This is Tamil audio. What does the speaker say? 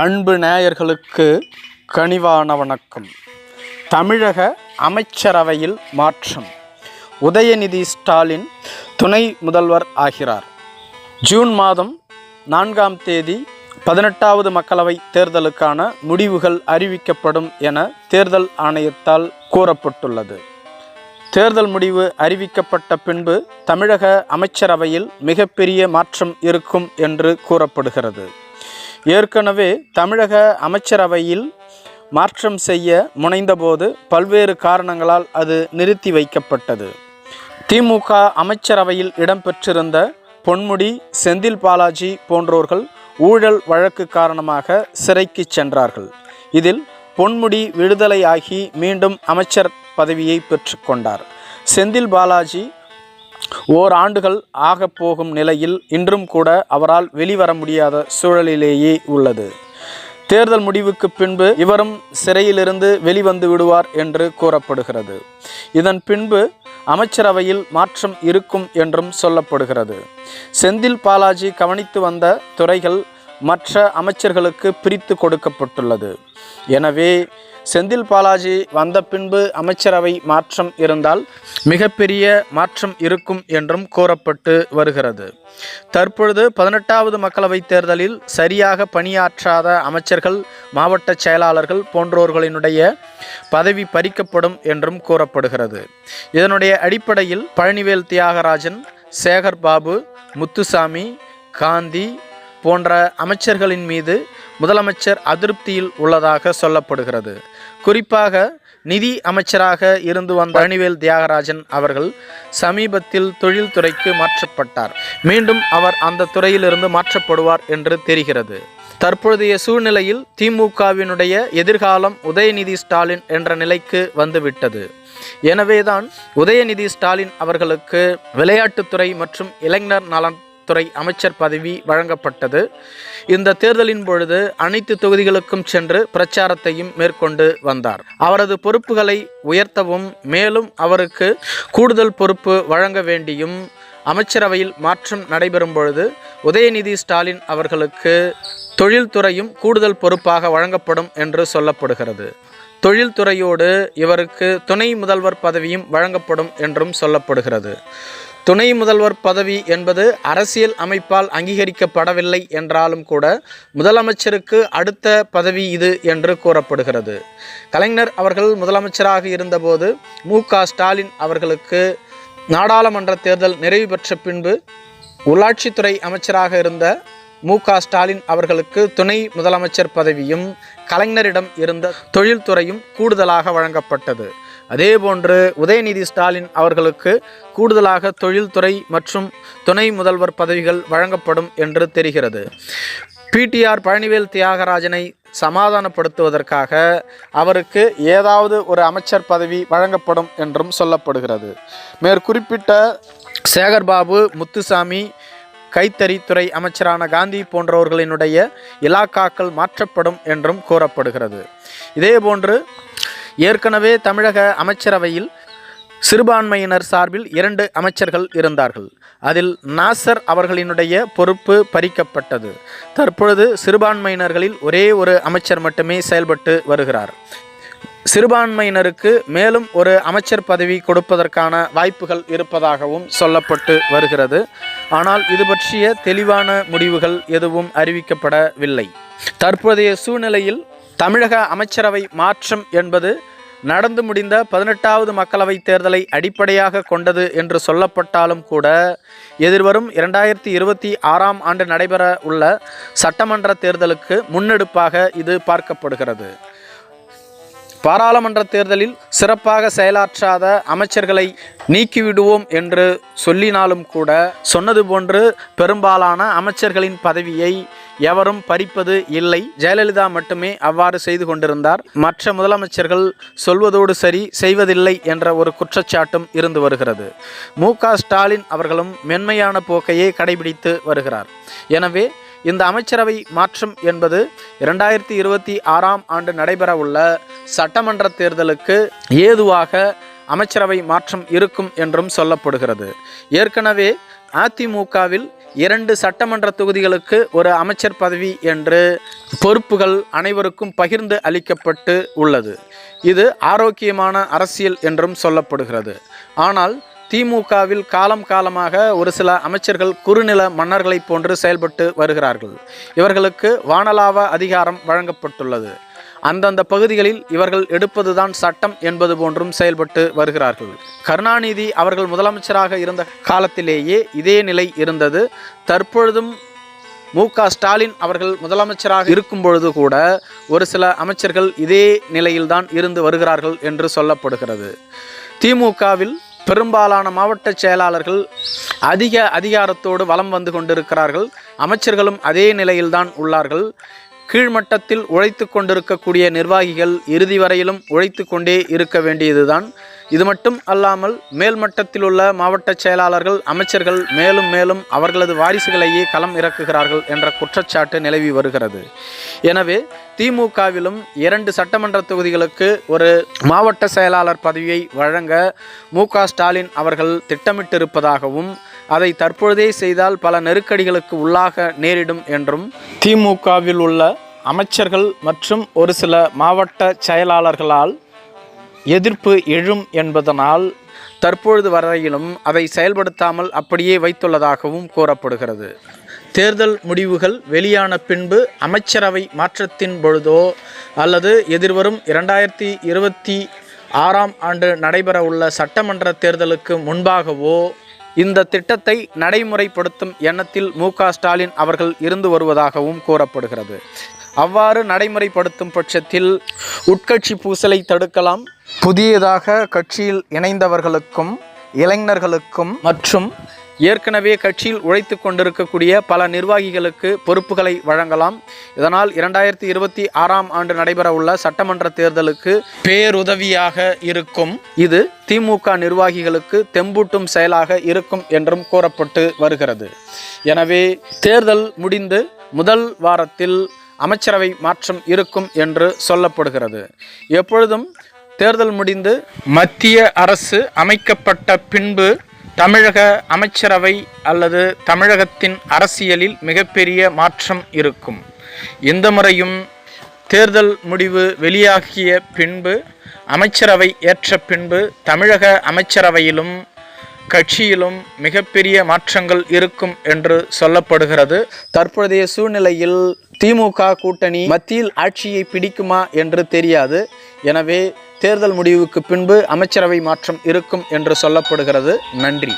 அன்பு நேயர்களுக்கு கனிவான வணக்கம். தமிழக அமைச்சரவையில் மாற்றம். உதயநிதி ஸ்டாலின் துணை முதல்வர் ஆகிறார். ஜூன் மாதம் நான்காம் தேதி பதினெட்டாவது மக்களவை தேர்தலுக்கான முடிவுகள் அறிவிக்கப்படும் என தேர்தல் ஆணையத்தால் கூறப்பட்டுள்ளது. தேர்தல் முடிவு அறிவிக்கப்பட்ட பின்பு தமிழக அமைச்சரவையில் மிகப்பெரிய மாற்றம் இருக்கும் என்று கூறப்படுகிறது. ஏற்கனவே தமிழக அமைச்சரவையில் மாற்றம் செய்ய முனைந்தபோது பல்வேறு காரணங்களால் அது நிறுத்தி வைக்கப்பட்டது. திமுக அமைச்சரவையில் இடம்பெற்றிருந்த பொன்முடி செந்தில் பாலாஜி போன்றோர்கள் ஊழல் வழக்கு காரணமாக சிறைக்கு சென்றார்கள். இதில் பொன்முடி விடுதலையாகி மீண்டும் அமைச்சர் பதவியை பெற்றுக்கொண்டார் செந்தில் பாலாஜி ஓராண்டுகள் ஆகப்போகும் நிலையில் இன்றும் கூட அவரால் வெளிவர முடியாத சூழலிலேயே உள்ளது. தேர்தல் முடிவுக்கு பின்பு இவரும் சிறையிலிருந்து வெளிவந்து விடுவார் என்று கூறப்படுகிறது. இதன் பின்பு அமைச்சரவையில் மாற்றம் இருக்கும் என்றும் சொல்லப்படுகிறது. செந்தில் பாலாஜி கவனித்து வந்த துறைகள் மற்ற அமைச்சர்களுக்கு பிரித்து கொடுக்கப்பட்டுள்ளது. எனவே செந்தில் பாலாஜி வந்த பின்பு அமைச்சரவை மாற்றம் இருந்தால் மிகப்பெரிய மாற்றம் இருக்கும் என்றும் கூறப்பட்டு வருகிறது. தற்பொழுது பதினெட்டாவது மக்களவைத் தேர்தலில் சரியாக பணியாற்றாத அமைச்சர்கள் மாவட்ட செயலாளர்கள் போன்றோர்களினுடைய பதவி பறிக்கப்படும் என்றும் கூறப்படுகிறது. இதனுடைய அடிப்படையில் பழனிவேல் தியாகராஜன் சேகர் பாபு முத்துசாமி காந்தி போன்ற அமைச்சர்களின் மீது முதலமைச்சர் அதிருப்தியில் உள்ளதாக சொல்லப்படுகிறது. குறிப்பாக நிதி அமைச்சராக இருந்து வந்த பழனிவேல் தியாகராஜன் அவர்கள் சமீபத்தில் தொழில்துறைக்கு மாற்றப்பட்டார். மீண்டும் அவர் அந்த துறையிலிருந்து மாற்றப்படுவார் என்று தெரிகிறது. தற்பொழுதைய சூழ்நிலையில் திமுகவினுடைய எதிர்காலம் உதயநிதி ஸ்டாலின் என்ற நிலைக்கு வந்துவிட்டது. எனவேதான் உதயநிதி ஸ்டாலின் அவர்களுக்கு விளையாட்டுத்துறை மற்றும் இளைஞர் நலன் துறை அமைச்சர் பதவி வழங்கப்பட்டது. இந்த தேர்தலின் பொழுது அனைத்து தொகுதிகளுக்கும் சென்று பிரச்சாரத்தையும் மேற்கொண்டு வந்தார். அவரது பொறுப்புகளை உயர்த்தவும் மேலும் அவருக்கு கூடுதல் பொறுப்பு வழங்க வேண்டியும் அமைச்சரவையில் மாற்றம் நடைபெறும் பொழுது உதயநிதி ஸ்டாலின் அவர்களுக்கு தொழில்துறையும் கூடுதல் பொறுப்பாக வழங்கப்படும் என்று சொல்லப்படுகிறது. தொழில்துறையோடு இவருக்கு துணை முதல்வர் பதவியும் வழங்கப்படும் என்றும் சொல்லப்படுகிறது. துணை முதல்வர் பதவி என்பது அரசியல் அமைப்பால் அங்கீகரிக்கப்படவில்லை என்றாலும் கூட முதலமைச்சருக்கு அடுத்த பதவி இது என்று கூறப்படுகிறது. கலைஞர் அவர்கள் முதலமைச்சராக இருந்தபோது மு. க. ஸ்டாலின் அவர்களுக்கு நாடாளுமன்ற தேர்தல் நிறைவு பெற்ற பின்பு உள்ளாட்சித்துறை அமைச்சராக இருந்த மு. க. ஸ்டாலின் அவர்களுக்கு துணை முதலமைச்சர் பதவியும் கலைஞரிடம் இருந்த தொழில்துறையும் கூடுதலாக வழங்கப்பட்டது. அதேபோன்று உதயநிதி ஸ்டாலின் அவர்களுக்கு கூடுதலாக தொழில்துறை மற்றும் துணை முதல்வர் பதவிகள் வழங்கப்படும் என்று தெரிகிறது. பிடிஆர் பழனிவேல் தியாகராஜனை சமாதானப்படுத்துவதற்காக அவருக்கு ஏதாவது ஒரு அமைச்சர் பதவி வழங்கப்படும் என்றும் சொல்லப்படுகிறது. மேற்குறிப்பிட்ட சேகர்பாபு முத்துசாமி கைத்தறித்துறை அமைச்சரான காந்தி போன்றவர்களினுடைய இலாக்காக்கள் மாற்றப்படும் என்றும் கூறப்படுகிறது. இதேபோன்று ஏற்கனவே தமிழக அமைச்சரவையில் சிறுபான்மையினர் சார்பில் இரண்டு அமைச்சர்கள் இருந்தார்கள். அதில் நாசர் அவர்களினுடைய பொறுப்பு பறிக்கப்பட்டது. தற்பொழுது சிறுபான்மையினர்களில் ஒரே ஒரு அமைச்சர் மட்டுமே செயல்பட்டு வருகிறார். சிறுபான்மையினருக்கு மேலும் ஒரு அமைச்சர் பதவி கொடுப்பதற்கான வாய்ப்புகள் இருப்பதாகவும் சொல்லப்பட்டு வருகிறது. ஆனால் இது பற்றிய தெளிவான முடிவுகள் எதுவும் அறிவிக்கப்படவில்லை. தற்போதைய சூழ்நிலையில் தமிழக அமைச்சரவை மாற்றம் என்பது நடந்து முடிந்த பதினெட்டாவது மக்களவைத் தேர்தலை அடிப்படையாக கொண்டது என்று சொல்லப்பட்டாலும் கூட எதிர்வரும் இரண்டாயிரத்தி இருபத்தி ஆறாம் ஆண்டு நடைபெற உள்ள சட்டமன்ற தேர்தலுக்கு முன்னெடுப்பாக இது பார்க்கப்படுகிறது. பாராளுமன்ற தேர்தலில் சிறப்பாக செயலாற்றாத அமைச்சர்களை நீக்கிவிடுவோம் என்று சொல்லினாலும் கூட சொன்னது போன்று பெரும்பாலான அமைச்சர்களின் பதவியை எவரும் பறிப்பது இல்லை. ஜெயலலிதா மட்டுமே அவ்வாறு செய்து கொண்டிருந்தார். மற்ற முதலமைச்சர்கள் சொல்வதோடு சரி செய்வதில்லை என்ற ஒரு குற்றச்சாட்டும் இருந்து வருகிறது. மு. ஸ்டாலின் அவர்களும் மென்மையான போக்கையே கடைபிடித்து வருகிறார். எனவே இந்த அமைச்சரவை மாற்றம் என்பது இரண்டாயிரத்தி இருபத்தி ஆறாம் ஆண்டு நடைபெறவுள்ள சட்டமன்ற தேர்தலுக்கு ஏதுவாக அமைச்சரவை மாற்றம் இருக்கும் என்றும் சொல்லப்படுகிறது. ஏற்கனவே அதிமுகவில் இரண்டு சட்டமன்ற தொகுதிகளுக்கு ஒரு அமைச்சர் பதவி என்று பொறுப்புகள் அனைவருக்கும் பகிர்ந்து அளிக்கப்பட்டு உள்ளது. இது ஆரோக்கியமான அரசியல் என்றும் சொல்லப்படுகிறது. ஆனால் திமுகவில் காலம் காலமாக ஒரு சில அமைச்சர்கள் குறுநில மன்னர்களைப் போன்று செயல்பட்டு வருகிறார்கள். இவர்களுக்கு வானலாவ அதிகாரம் வழங்கப்பட்டுள்ளது. அந்தந்த பகுதிகளில் இவர்கள் எடுப்பதுதான் சட்டம் என்பது போன்றும் செயல்பட்டு வருகிறார்கள். கருணாநிதி அவர்கள் முதலமைச்சராக இருந்த காலத்திலேயே இதே நிலை இருந்தது. தற்பொழுதும் மு ஸ்டாலின் அவர்கள் முதலமைச்சராக இருக்கும் பொழுது கூட ஒரு சில அமைச்சர்கள் இதே நிலையில்தான் இருந்து வருகிறார்கள் என்று சொல்லப்படுகிறது. திமுகவில் பெரும்பாலான மாவட்ட செயலாளர்கள் அதிக அதிகாரத்தோடு வலம் வந்து கொண்டிருக்கிறார்கள். அமைச்சர்களும் அதே நிலையில்தான் உள்ளார்கள். கீழ்மட்டத்தில் உழைத்து கொண்டிருக்கக்கூடிய நிர்வாகிகள் இறுதி வரையிலும் உழைத்து கொண்டே இருக்க வேண்டியதுதான். இது மட்டும் அல்லாமல் மேல்மட்டத்தில் உள்ள மாவட்ட செயலாளர்கள் அமைச்சர்கள் மேலும் மேலும் அவர்களது வாரிசுகளையே களம் இறக்குகிறார்கள் என்ற குற்றச்சாட்டு நிலவி வருகிறது. எனவே திமுகவிலும் இரண்டு சட்டமன்ற தொகுதிகளுக்கு ஒரு மாவட்ட செயலாளர் பதவியை வழங்க மு ஸ்டாலின் அவர்கள் திட்டமிட்டிருப்பதாகவும் அதை தற்பொழுதே செய்தால் பல நெருக்கடிகளுக்கு உள்ளாக நேரிடும் என்றும் திமுகவில் உள்ள அமைச்சர்கள் மற்றும் ஒரு சில மாவட்ட செயலாளர்களால் எதிர்ப்பு எழும் என்பதனால் தற்பொழுது வரையிலும் அதை செயல்படுத்தாமல் அப்படியே வைத்துள்ளதாகவும் கூறப்படுகிறது. தேர்தல் முடிவுகள் வெளியான பின்பு அமைச்சரவை மாற்றத்தின் பொழுதோ அல்லது எதிர்வரும் இரண்டாயிரத்தி இருபத்தி ஆறாம் ஆண்டு நடைபெறவுள்ள சட்டமன்ற தேர்தலுக்கு முன்பாகவோ இந்த திட்டத்தை நடைமுறைப்படுத்தும் எண்ணத்தில் மு க ஸ்டாலின் அவர்கள் இருந்து வருவதாகவும் கூறப்படுகிறது. அவ்வாறு நடைமுறைப்படுத்தும் பட்சத்தில் உட்கட்சி பூசலை தடுக்கலாம். புதியதாக கட்சியில் இணைந்தவர்களுக்கும் இளைஞர்களுக்கும் மற்றும் ஏற்கனவே கட்சியில் உழைத்து கொண்டிருக்கக்கூடிய பல நிர்வாகிகளுக்கு பொறுப்புகளை வழங்கலாம். இதனால் இரண்டாயிரத்தி இருபத்தி ஆறாம் ஆண்டு நடைபெறவுள்ள சட்டமன்ற தேர்தலுக்கு பேருதவியாக இருக்கும். இது திமுக நிர்வாகிகளுக்கு தெம்பூட்டும் செயலாக இருக்கும் என்றும் கூறப்பட்டு வருகிறது. எனவே தேர்தல் முடிந்து முதல் வாரத்தில் அமைச்சரவை மாற்றம் இருக்கும் என்று சொல்லப்படுகிறது. எப்பொழுதும் தேர்தல் முடிந்து மத்திய அரசு அமைக்கப்பட்ட பின்பு தமிழக அமைச்சரவை அல்லது தமிழகத்தின் அரசியலில் மிகப்பெரிய மாற்றம் இருக்கும். இந்த முறையும் தேர்தல் முடிவு வெளியாகிய பின்பு அமைச்சரவை ஏற்ற பின்பு தமிழக அமைச்சரவையிலும் கட்சியிலும் மிகப்பெரிய மாற்றங்கள் இருக்கும் என்று சொல்லப்படுகிறது. தற்போதைய சூழ்நிலையில் திமுக கூட்டணி மத்தியில் ஆட்சியை பிடிக்குமா என்று தெரியாது. எனவே தேர்தல் முடிவுக்கு பின்பு அமைச்சரவை மாற்றம் இருக்கும் என்று சொல்லப்படுகிறது. நன்றி.